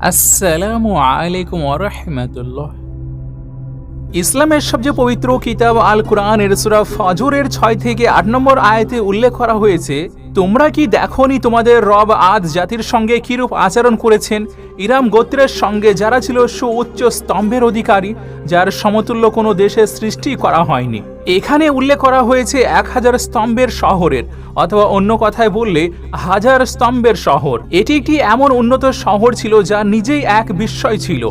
আসসালামু আলাইকুম ইসলামের সবচেয়ে পবিত্র কিতাব আল কোরআনের সুরা ফজরের ছয় থেকে আট নম্বর আয়তে উল্লেখ করা হয়েছে তোমরা কি দেখনি তোমাদের রব আদ জাতির সঙ্গে কিরূপ আচরণ করেছেন? ইরাম গোত্রের সঙ্গে যারা ছিল সুউচ্চ স্তম্ভের অধিকারী, যার সমতুল্য কোনো দেশে সৃষ্টি করা হয়নি। এখানে উল্লেখ করা হয়েছে এক হাজার স্তম্ভের শহরের, অথবা অন্য কথায় বললে হাজার স্তম্ভের শহর। এটি একটি এমন উন্নত শহর ছিল যা নিজেই এক বিস্ময় ছিল,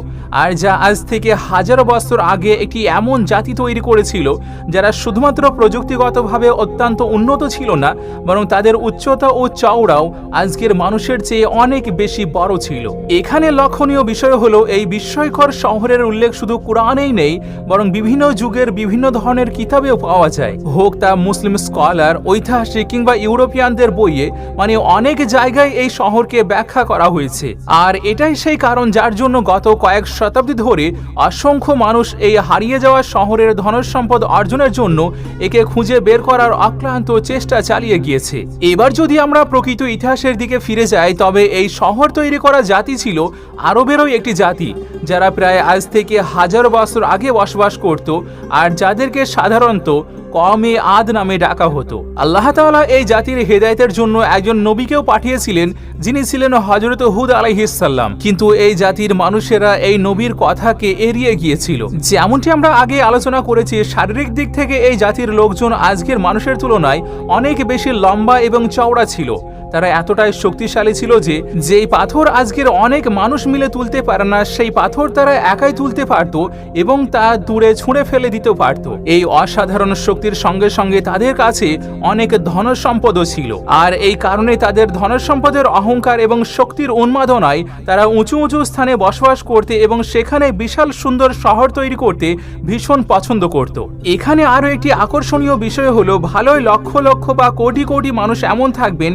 আর যা আজ থেকে হাজার বছর আগে একটি এমন জাতি তৈরি করেছিল, যারা শুধুমাত্র প্রযুক্তিগতভাবে অত্যন্ত উন্নত ছিল না, বরং তাদের উচ্চতা ও চওড়াও আজকের মানুষের চেয়ে অনেক বেশি বড় ছিল। এখানে লক্ষণীয় বিষয় হলো এই বিস্ময়কর শহরের উল্লেখ শুধু কোরআনেই নেই, বরং বিভিন্ন যুগের বিভিন্ন ধরনের কিতাবেও পাওয়া যায়। হোক তা মুসলিম স্কলার, ঐতিহাসিক কিংবা ইউরোপিয়ানদের বইয়ে মানে অনেক জায়গায় এই শহরকে ব্যাখ্যা করা হয়েছে। আর এটাই সেই কারণ যার জন্য গত কয়েক শতাব্দী ধরে অসংখ্য মানুষ এই হারিয়ে যাওয়া শহরের ধনসম্পদ অর্জনের জন্য একে খুঁজে বের করার অক্লান্ত চেষ্টা চালিয়ে গিয়েছে। এবার যদি আমরা প্রকৃত ইতিহাসের দিকে ফিরে যাই, তবে এই শহর তৈরি করা জাতি ছিল আরবেরও একটি জাতি, যারা প্রায় আজ থেকে হাজার বছর আগে বসবাস করত আর যাদেরকে সাধারণত কমে আদ নামে ডাকা হতো। আল্লাহ তালা এই জাতির হেদায়তের জন্য একজন নবীকেও পাঠিয়েছিলেন, যিনি ছিলেন হজরত হুদ আলাইহিসাল্লাম কিন্তু এই জাতির মানুষেরা এই নবীর কথাকে এড়িয়ে গিয়েছিল। যেমনটি আমরা আগে আলোচনা করেছি, শারীরিক দিক থেকে এই জাতির লোকজন আজকের মানুষের তুলনায় অনেক বেশি লম্বা এবং চওড়া ছিল। তারা এতটাই শক্তিশালী ছিল যে, যেই পাথর আজকের অনেক মানুষ মিলে তুলতে পারে না, সেই পাথর তারা একাই তুলতে পারত এবং তা দূরে ছুঁড়ে ফেলে দিতে পারত। এই অসাধারণ শক্তির সঙ্গে সঙ্গে তাদের কাছে অনেক ধন সম্পদও ছিল। আর এই কারণে তাদের ধন সম্পদের অহংকার এবং শক্তির উন্মাদনায় তারা উঁচু উঁচু স্থানে বসবাস করতে এবং সেখানে বিশাল সুন্দর শহর তৈরি করতে ভীষণ পছন্দ করত। এখানে আরও একটি আকর্ষণীয় বিষয় হলো, ভালোই লক্ষ লক্ষ বা কোটি কোটি মানুষ এমন থাকবেন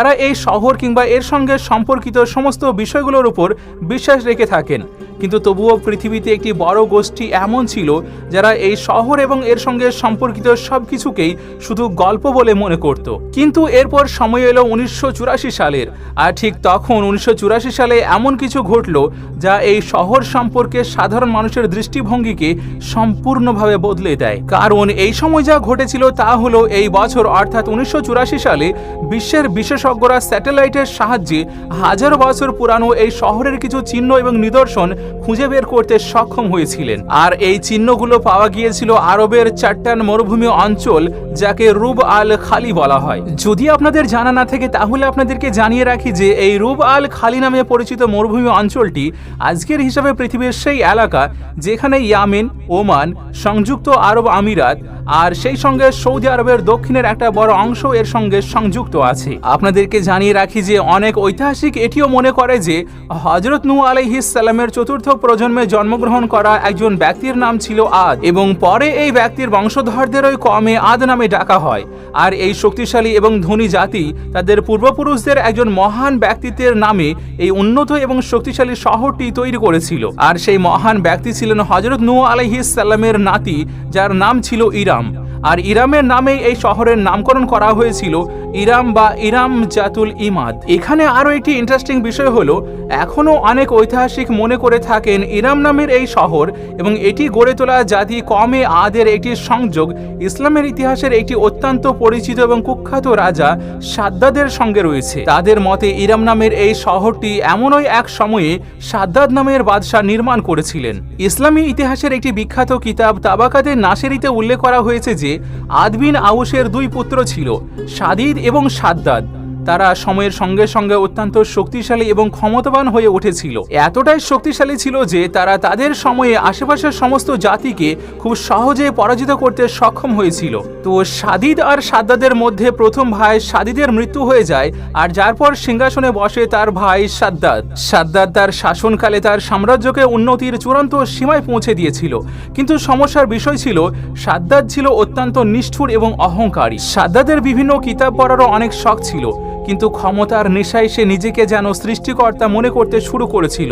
যারা এই শহর কিংবা এর সঙ্গে সম্পর্কিত সমস্ত বিষয়গুলোর উপর বিশ্বাস রেখে থাকেন। কিন্তু তবুও পৃথিবীতে একটি বড় গোষ্ঠী এমন ছিল যারা এই শহর এবং এর সঙ্গে সম্পর্কিত সব কিছুকেই শুধু গল্প বলে মনে করত। কিন্তু এরপর সময় এলো উনিশশো চুরাশি সালের আর ঠিক তখন উনিশশো চুরাশি সালে এমন কিছু ঘটল যা এই শহর সম্পর্কে সাধারণ মানুষের দৃষ্টিভঙ্গিকে সম্পূর্ণভাবে বদলে দেয়। কারণ এই সময় যা ঘটেছিল তা হলো এই বছর অর্থাৎ উনিশশো চুরাশি সালে বিশ্বের বিশেষজ্ঞরা স্যাটেলাইটের সাহায্যে হাজার বছর পুরানো এই শহরের কিছু চিহ্ন এবং নিদর্শন খুঁজে বের করতে সক্ষম হয়েছিলেন। আর এই চিহ্নগুলো পাওয়া গিয়েছিল আরবের চাট্টান মরুভূমি অঞ্চল, যাকে রুব আল খালি বলা হয়। যদি আপনাদের জানা না থাকে, তাহলে আপনাদেরকে জানিয়ে রাখি যে এই রুব আল খালি নামে পরিচিত মরুভূমি অঞ্চলটি আজকের হিসাবে পৃথিবীর সেই এলাকা যেখানে ইয়ামেন, ওমান, সংযুক্ত আরব আমিরাত আর সেই সঙ্গে সৌদি আরবের দক্ষিণের একটা বড় অংশ এর সঙ্গে সংযুক্ত আছে। আপনাদেরকে জানিয়ে রাখি যে অনেক ঐতিহাসিক এটিও মনে করে যে হজরত নু আলাইহিসাল্লামের চতুর্থ প্রজন্মে জন্মগ্রহণ করা একজন ব্যক্তির নাম ছিল আদ এবং পরে এই ব্যক্তির বংশধরদেরই কমে আদ নামে ডাকা হয়। আর এই শক্তিশালী এবং ধনী জাতি তাদের পূর্বপুরুষদের একজন মহান ব্যক্তিত্বের নামে এই উন্নত এবং শক্তিশালী শহরটি তৈরি করেছিল। আর সেই মহান ব্যক্তি ছিলেন হজরত নু আলাইহিসাল্লামের নাতি, যার নাম ছিল ইরাম। Islam আর ইরামের নামেই এই শহরের নামকরণ করা হয়েছিল ইরাম বা ইরাম জাতুল ইমাদ। এখানে আরও একটি ইন্টারেস্টিং বিষয় হলো, এখনও অনেক ঐতিহাসিক মনে করে থাকেন ইরাম নামের এই শহর এবং এটি গড়ে তোলা জাতি কমে আদের একটি সংযোগ, ইসলামের ইতিহাসের একটি অত্যন্ত পরিচিত এবং কুখ্যাত রাজা সাদ্দাদের সঙ্গে রয়েছে। তাদের মতে, ইরাম নামের এই শহরটি এমনই এক সময়ে সাদ্দাদ নামের বাদশাহ নির্মাণ করেছিলেন। ইসলামী ইতিহাসের একটি বিখ্যাত কিতাব তাবাকাতে নাসেরিতে উল্লেখ করা হয়েছে যে আদবিন আউসের দুই পুত্র ছিল সাদিদ এবং সাদ্দাদ। তারা সময়ের সঙ্গে সঙ্গে অত্যন্ত শক্তিশালী এবং ক্ষমতাবান হয়ে উঠেছিল। এতটাই শক্তিশালী ছিল যে তারা তাদের সময়ে আশেপাশের সমস্ত জাতিকে খুব সহজে পরাজিত করতে সক্ষম হয়েছিল। তো সাদিদ আর সাদ্দাদের মধ্যে প্রথম ভাই সাদিদের মৃত্যু হয়ে যায় আর যার পর সিংহাসনে বসে তার ভাই সাদ্দাদ সাদ্দাদ তার শাসনকালে তার সাম্রাজ্যকে উন্নতির চূড়ান্ত সীমায় পৌঁছে দিয়েছিল। কিন্তু সমস্যার বিষয় ছিল সাদ্দাদ ছিল অত্যন্ত নিষ্ঠুর এবং অহংকারী। সাদ্দাদের বিভিন্ন কিতাব পড়ারও অনেক শখ ছিল। কিন্তু ক্ষমতার নেশায় সে নিজেকে যেন সৃষ্টিকর্তা মনে করতে শুরু করেছিল।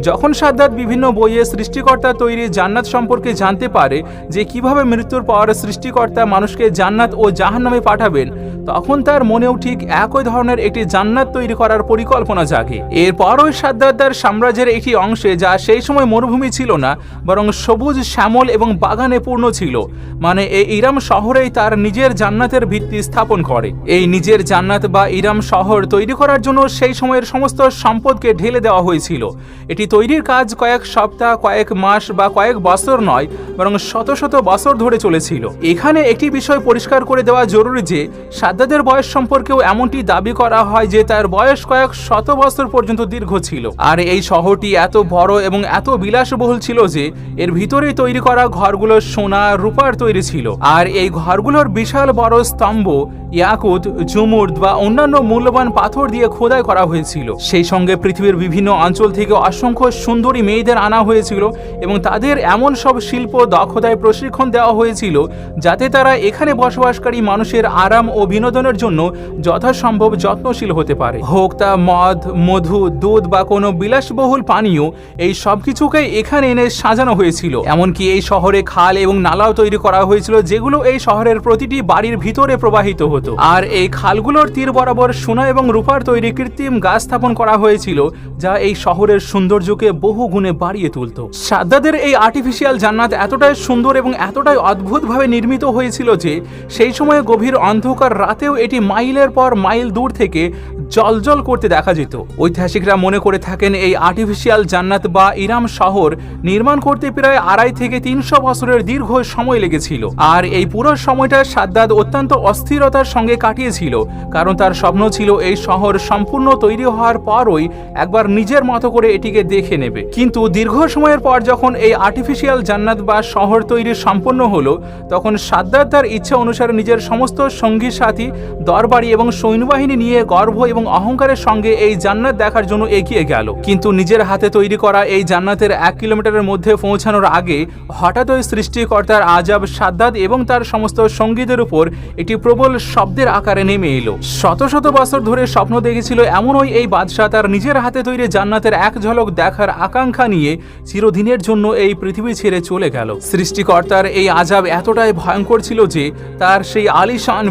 যখন সাদ্দাত বিভিন্ন বইয়ে সৃষ্টিকর্তা তৈরি জান্নাত সম্পর্কে জানতে পারে যে কীভাবে মৃত্যুর পর সৃষ্টিকর্তা মানুষকে জান্নাত ও জাহান্নামে পাঠাবেন তখন তার মনেও ঠিক একই ধরনের একটি জান্নাত তৈরি করার পরিকল্পনা জাগে। এরপর ওই সাদ্দার সাম্রাজ্যের একটি অংশে, যা সেই সময় মরুভূমি ছিল না, বরং সবুজ, শ্যামল এবং বাগানে পূর্ণ ছিল। মানে এই ইরাম শহরেই তার নিজের জান্নাতের ভিত্তি স্থাপন করে। এই নিজের জান্নাত বা ইরাম শহর তৈরি করার জন্য সেই সময়ের সমস্ত সম্পদকে ঢেলে দেওয়া হয়েছিল। এটি তৈরির কাজ কয়েক সপ্তাহ, কয়েক মাস বা কয়েক বছর নয়, বরং শত শত বছর ধরে চলেছিল। এখানে একটি বিষয় পরিষ্কার করে দেওয়া জরুরি যে সাদ্দাদের বয়স সম্পর্কেও এমনটি দাবি করা হয় যে তার বয়স কয়েক শত বছর পর্যন্ত দীর্ঘ ছিল। আর এই শহরটি এত বড় এবং এত বিলাসবহুল ছিল যে এর ভিতরেই তৈরি করা ঘরগুলো সোনা, রূপার তৈরি ছিল। আর এই ঘরগুলোর বিশাল বড় স্তম্ভ, ইয়াকুত জুমুর্দ বা অন্যান্য মূল্যবান পাথর দিয়ে খোদাই করা হয়েছিল। সেই সঙ্গে পৃথিবীর বিভিন্ন অঞ্চল থেকে অসংখ্য সুন্দরী মেয়েদের আনা হয়েছিল এবং তাদের এমন সব শিল্প দক্ষতায় প্রশিক্ষণ দেওয়া হয়েছিল যাতে তারা এখানে বসবাসকারী মানুষের আরাম ও বিনোদনের জন্য যথাসম্ভব যত্নশীল হতে পারে। হোক তা মদ, মধু, দুধ বা কোনো বিলাসবহুল পানীয়, এই সব কিছুকেই এখানে এনে সাজানো হয়েছিল। এমনকি এই শহরে খাল এবং নালাও তৈরি করা হয়েছিল, যেগুলো এই শহরের প্রতিটি বাড়ির ভিতরে প্রবাহিত হতো। আর এই খালগুলোর তীর বরাবর সোনা এবং রূপার তৈরি কৃত্রিম গাছ স্থাপন করা হয়েছিল, যা এই শহরের সৌন্দর্যকে বহু গুণে বাড়িয়ে তুলত। সাদ্দাদের এই আর্টিফিশিয়াল জান্নাত এতটাই সুন্দর এবং এতটাই অদ্ভুতভাবে নির্মিত হয়েছিল যে, সেই সময়ে গভীর অন্ধকার রাতেও এটি মাইলের পর মাইল দূর থেকে জলজল করতে দেখা যেত। ঐতিহাসিকরা মনে করে থাকেন এই আর্টিফিশিয়াল জান্নাত বা ইরাম শহর নির্মাণ করতে প্রায় আড়াই থেকে তিনশো বছরের দীর্ঘ সময় লেগেছিল। আর এই পুরো সময়টা সাদ্দাদ অত্যন্ত অস্থিরতার সঙ্গে কাটিয়েছিল, কারণ তার স্বপ্ন ছিল এই শহর সম্পূর্ণ তৈরি হওয়ার পরই একবার নিজের মতো করে এটিকে দেখে নেবে। কিন্তু দীর্ঘ সময়ের পর যখন এই আর্টিফিশিয়াল জান্নাত বা শহর তৈরি সম্পন্ন হলো, তখন সাদ্দার তার ইচ্ছা অনুসারে নিজের সমস্ত সঙ্গী সাথী দরবারি এবং সৈন্যবাহিনী নিয়ে গর্ব এবং অহংকারের সঙ্গে এই জান্নাত দেখার জন্য এগিয়ে গেল। কিন্তু নিজের হাতে তৈরি করা এই জান্নাতের এক কিলোমিটারের মধ্যে পৌঁছানোর আগে হঠাৎ ওই সৃষ্টিকর্তার আজাব সাদ্দাদ এবং তার সমস্ত সঙ্গীদের উপর একটি প্রবল শব্দের আকারে নেমে এলো। শত শত বছর ধরে স্বপ্ন দেখেছিল এমন ওই এই বাদশাহ তার নিজের হাতে তৈরি জান্নাতের এক ঝলক দেখার আকাঙ্ক্ষা নিয়ে চিরদিনের জন্য এই পৃথিবী ছেড়ে চলে গেল। সৃষ্টিকর্তার এই আজাব এতটাই ভয়ঙ্কর ছিল যে তার সেই আলিশান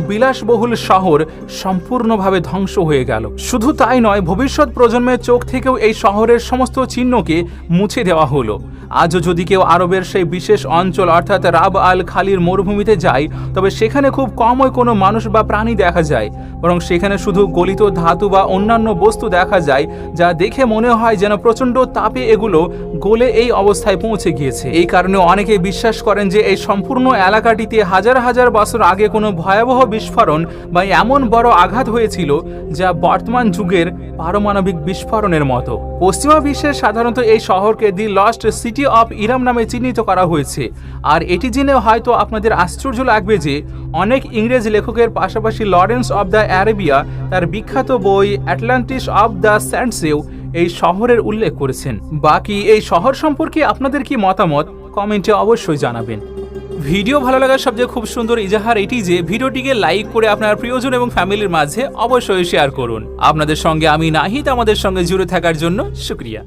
বিলাসবহুল শহর সম্পূর্ণভাবে ধ্বংস হয়ে গেল। শুধু তাই নয়, ভবিষ্যৎ প্রজন্মের চোখ থেকেও এই শহরের সমস্ত চিহ্নকে মুছে দেওয়া হলো। আজও যদি কেউ আরবের সেই বিশেষ অঞ্চল, অর্থাৎ রাব আল খালির মরুভূমিতে যায়, তবে সেখানে খুব কমই কোনো মানুষ বা প্রাণী দেখা যায়। বরং সেখানে শুধু গলিত ধাতু বা অন্যান্য বস্তু দেখা যায়, যা দেখে মনে হয় যেন প্রচণ্ড তাপে এগুলো গলে এই অবস্থায় পৌঁছে গিয়েছে। এই কারণে অনেকে বিশ্বাস করেন যে এই সম্পূর্ণ এলাকাটিতে হাজার হাজার বছর আগে কোনো ভয়াবহ বিস্ফোরণ বা এমন বড় আঘাত হয়েছিল যা বর্তমান যুগের পারমাণবিক বিস্ফোরণের মতো। পশ্চিমা বিশ্বের সাধারণত এই শহরকে the lost city of Iram নামে চিহ্নিত করা হয়েছে। আর এটি জেনে হয়তো আপনাদের আশ্চর্য লাগবে যে, অনেক ইংরেজ লেখকের পাশাপাশি লরেন্স অব দ্য অ্যারেবিয়া তার বিখ্যাত বই অ্যাটলান্টিস অব দ্য স্যান্ডসেও এই শহরের উল্লেখ করেছেন। বাকি এই শহর সম্পর্কে আপনাদের কি মতামত, কমেন্টে অবশ্যই জানাবেন। ভিডিও ভালো লাগার সবচেয়ে খুব সুন্দর ইজাহার এটি যে ভিডিওটিকে লাইক করে আপনার প্রিয়জন এবং ফ্যামিলির মাঝে অবশ্যই শেয়ার করুন। আপনাদের সঙ্গে আমি নাহিদ, আমাদের সঙ্গে জুড়ে থাকার জন্য শুক্রিয়া।